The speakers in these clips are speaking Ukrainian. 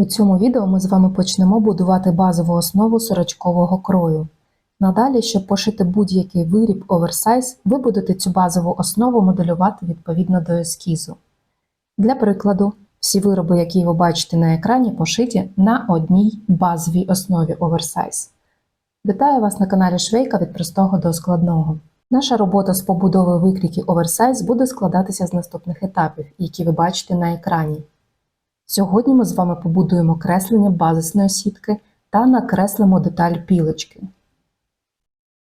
У цьому відео ми з вами почнемо будувати базову основу сорочкового крою. Надалі, щоб пошити будь-який виріб оверсайз, ви будете цю базову основу моделювати відповідно до ескізу. Для прикладу, всі вироби, які ви бачите на екрані, пошиті на одній базовій основі оверсайз. Вітаю вас на каналі Швейка від простого до складного. Наша робота з побудови викрійки оверсайз буде складатися з наступних етапів, які ви бачите на екрані. Сьогодні ми з вами побудуємо креслення базисної сітки та накреслимо деталь пілочки.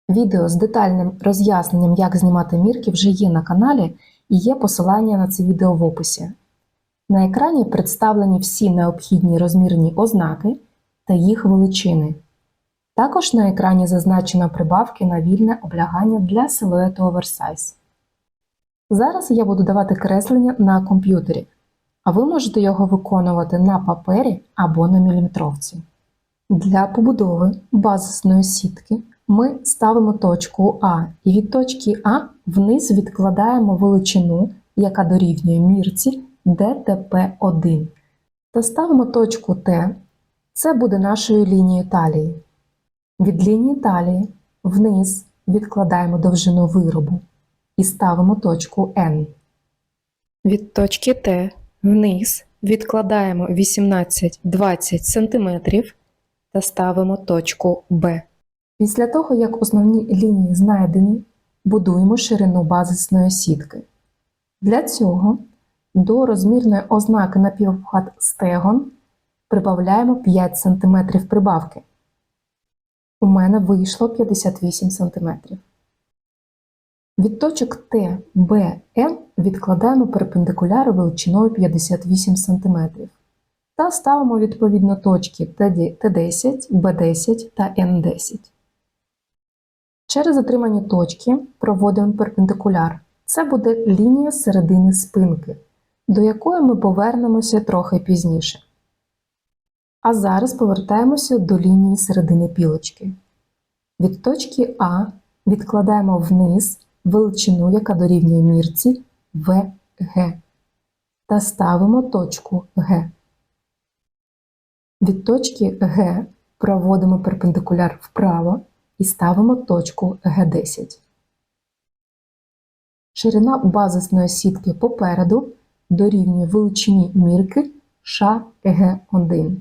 Відео з детальним роз'ясненням, як знімати мірки, вже є на каналі і є посилання на це відео в описі. На екрані представлені всі необхідні розмірні ознаки та їх величини. Також на екрані зазначено прибавки на вільне облягання для силуету оверсайз. Зараз я буду давати креслення на комп'ютері, а ви можете його виконувати на папері або на міліметровці. Для побудови базисної сітки ми ставимо точку А і від точки А вниз відкладаємо величину, яка дорівнює мірці ДТП1, та ставимо точку Т, це буде нашою лінією талії. Від лінії талії вниз відкладаємо довжину виробу і ставимо точку N. Від точки Т вниз відкладаємо 18-20 см та ставимо точку Б. Після того, як основні лінії знайдені, будуємо ширину базисної сітки. Для цього до розмірної ознаки напівобхват стегон прибавляємо 5 см прибавки. У мене вийшло 58 см. Від точок Т, Б, Н відкладаємо перпендикуляри величиною 58 см та ставимо відповідно точки Т10, Б10 та Н10. Через отримані точки проводимо перпендикуляр. Це буде лінія середини спинки, до якої ми повернемося трохи пізніше. А зараз повертаємося до лінії середини пілочки. Від точки А відкладаємо вниз величину, яка дорівнює мірці ВГ, та ставимо точку Г. Від точки Г проводимо перпендикуляр вправо і ставимо точку Г10. Ширина базисної сітки попереду дорівнює величині мірки ШГ1.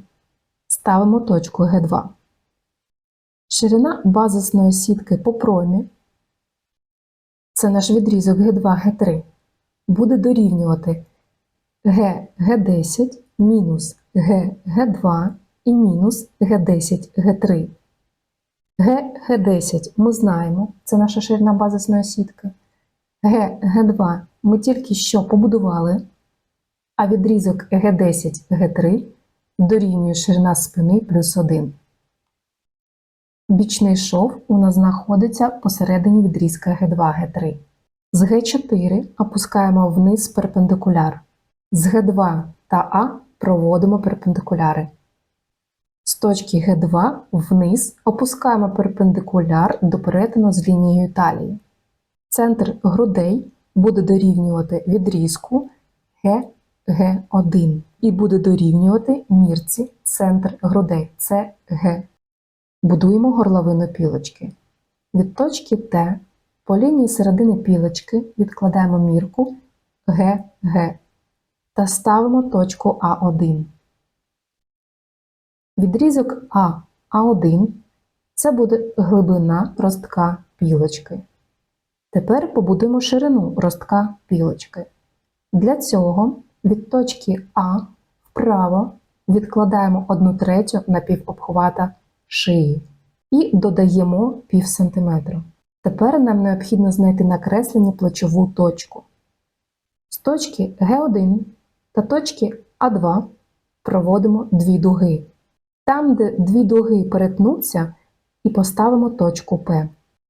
Ставимо точку Г2. Ширина базисної сітки по промі, це наш відрізок Г2, Г3, буде дорівнювати Г Г10 мінус Г Г2 і мінус Г10 Г3. Г Г10 ми знаємо, це наша ширина базисної сітки. Г Г2 ми тільки що побудували, а відрізок Г10 Г3 дорівнює ширина спини плюс 1. Бічний шов у нас знаходиться посередині відрізка Г2 Г3. З Г4 опускаємо вниз перпендикуляр. З Г2 та А проводимо перпендикуляри. З точки Г2 вниз опускаємо перпендикуляр до перетину з лінією талії. Центр грудей буде дорівнювати відрізку ГГ1 і буде дорівнювати мірці центр грудей це Г. Будуємо горловину пілочки. Від точки Т по лінії середини пілочки відкладаємо мірку ГГ та ставимо точку А1. Відрізок А А1 це буде глибина ростка пілочки. Тепер побудуємо ширину ростка пілочки. Для цього від точки А вправо відкладаємо 1 третю напівобхвата шиї і додаємо пів сантиметру. Тепер нам необхідно знайти накреслені плечову точку. З точки Г1 та точки А2 проводимо дві дуги. Там, де дві дуги перетнуться, і поставимо точку П.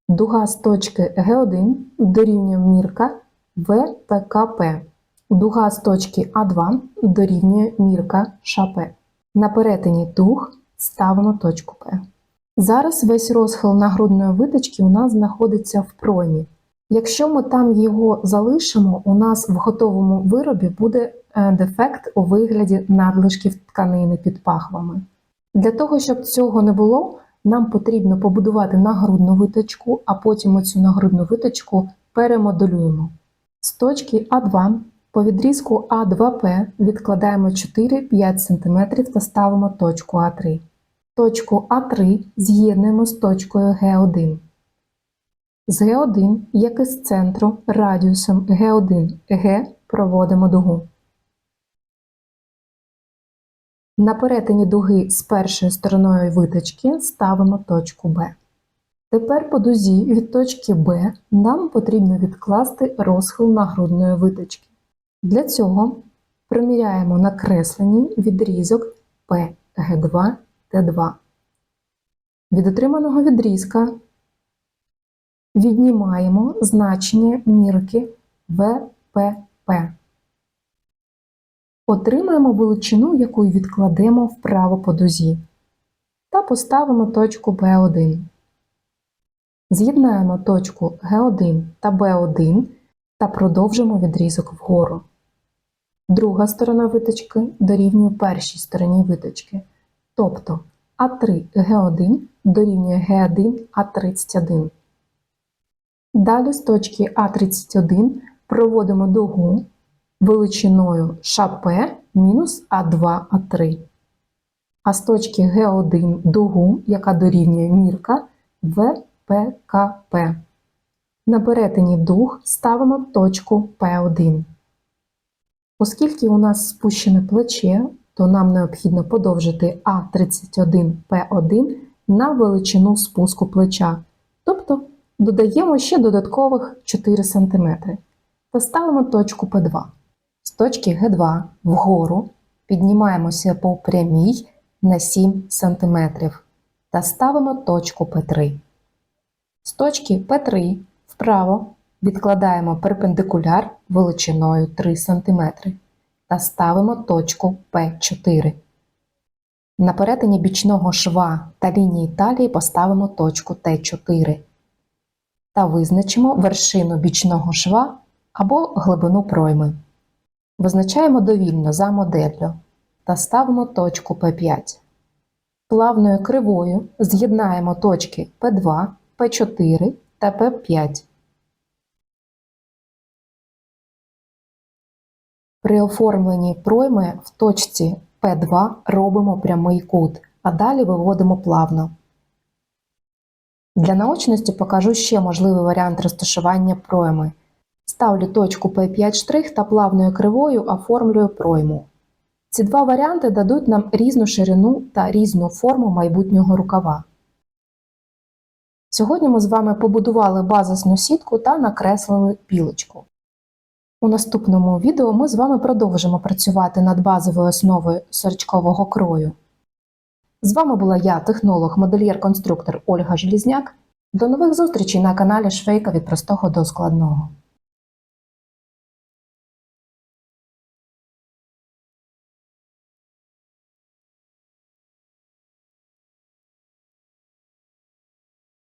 Дуга з точки Г1 дорівнює мірка ВПКП. Дуга з точки А2 дорівнює мірка ШП. На перетині дуг ставимо точку П. Зараз весь розхил нагрудної виточки у нас знаходиться в проймі. Якщо ми там його залишимо, у нас в готовому виробі буде е, дефект у вигляді надлишків тканини під пахвами. Для того, щоб цього не було, нам потрібно побудувати нагрудну виточку, а потім оцю нагрудну виточку перемоделюємо. З точки А2 по відрізку А2П відкладаємо 4-5 см та ставимо точку А3. Точку А3 з'єднуємо з точкою Г1. З Г1, як і з центру, радіусом Г1 Г проводимо дугу. На перетині дуги з першою стороною виточки ставимо точку Б. Тепер по дузі від точки Б нам потрібно відкласти розхил нагрудної виточки. Для цього приміряємо накреслені відрізок PG2 Т2. Від отриманого відрізка віднімаємо значення мірки ВПП. Отримаємо величину, яку відкладемо вправо по дузі, та поставимо точку B1. З'єднаємо точку Г1 та Б1 та продовжимо відрізок вгору. Друга сторона виточки дорівнює першій стороні виточки, тобто А3 Г1 дорівнює Г1 А31. Далі з точки А31 проводимо дугу величиною ШП мінус А2А3. А з точки Г1 дугу, яка дорівнює мірка ВПКП. На перетині дуг ставимо точку П1. Оскільки у нас спущене плече, то нам необхідно подовжити А31П1 на величину спуску плеча, тобто додаємо ще додаткових 4 см та ставимо точку П2. З точки Г2 вгору піднімаємося по прямій на 7 см та ставимо точку П3. З точки П3 вправо відкладаємо перпендикуляр величиною 3 см та ставимо точку П4. На перетині бічного шва та лінії талії поставимо точку Т4 та визначимо вершину бічного шва або глибину пройми. Визначаємо довільно за моделлю та ставимо точку П5. Плавною кривою з'єднаємо точки П2, П4 та П5. При оформленні пройми в точці П2 робимо прямий кут, а далі виводимо плавно. Для наочності покажу ще можливий варіант розташування пройми. Ставлю точку P5 штрих та плавною кривою оформлюю пройму. Ці два варіанти дадуть нам різну ширину та різну форму майбутнього рукава. Сьогодні ми з вами побудували базисну сітку та накреслили пілочку. У наступному відео ми з вами продовжимо працювати над базовою основою сорочкового крою. З вами була я, технолог, модельєр-конструктор Ольга Желізняк. До нових зустрічей на каналі Швейка від простого до складного.